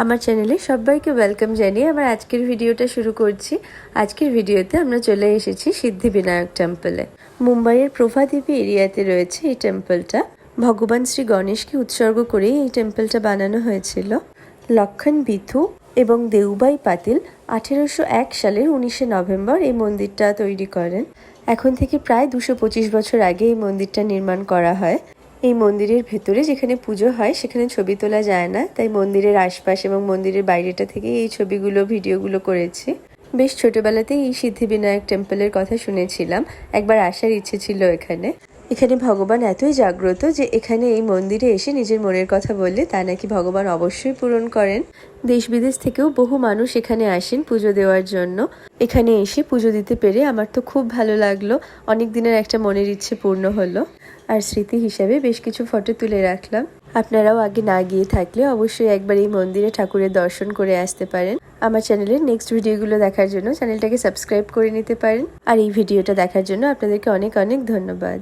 আমার চ্যানেলে সবাইকে ওয়েলকাম জানিয়ে আমার আজকের ভিডিওটা শুরু করছি। আজকের ভিডিওতে আমরা চলে এসেছি সিদ্ধিবিনায়ক টেম্পলে মুম্বাইয়ের প্রভাদেবী এরিয়াতে রয়েছে এই টেম্পলটা ভগবান শ্রী গণেশকে উৎসর্গ করেই এই টেম্পলটা বানানো হয়েছিল। লক্ষণ বিথু এবং দেউবাই পাতিল আঠেরোশো এক সালের উনিশে নভেম্বর এই মন্দিরটা তৈরি করেন। এখন থেকে প্রায় দুশো পঁচিশ বছর আগে এই মন্দিরটা নির্মাণ করা হয়। এই মন্দিরের ভেতরে যেখানে পুজো হয়, সেখানে ছবি তোলা যায় না। তাই মন্দিরের আশপাশ এবং মন্দিরের বাইরেটা থেকে এই ছবিগুলো, ভিডিওগুলো করেছি। বেশ ছোটবেলাতেই এই সিদ্ধিবিনায়ক টেম্পলের কথা শুনেছিলাম। একবার আসার ইচ্ছে ছিল এখানে। এখানে ভগবান এতই জাগ্রত যে এখানে এই মন্দিরে এসে নিজের মনের কথা বললে তা নাকি ভগবান অবশ্যই পূরণ করেন। দেশ বিদেশ থেকেও বহু মানুষ এখানে আসেন পুজো দেওয়ার জন্য। এখানে এসে পুজো দিতে পেরে আমার তো খুব ভালো লাগল। অনেক দিনের একটা মনের ইচ্ছে পূর্ণ হলো। আর স্মৃতি হিসাবে বেশ কিছু ফটো তুলে রাখলাম। আপনারাও আগে না গিয়ে থাকলে অবশ্যই একবার এই মন্দিরে ঠাকুরের দর্শন করে আসতে পারেন। আমার চ্যানেলের নেক্সট ভিডিওগুলো দেখার জন্য চ্যানেলটাকে সাবস্ক্রাইব করে নিতে পারেন। আর এই ভিডিওটা দেখার জন্য আপনাদেরকে অনেক অনেক ধন্যবাদ।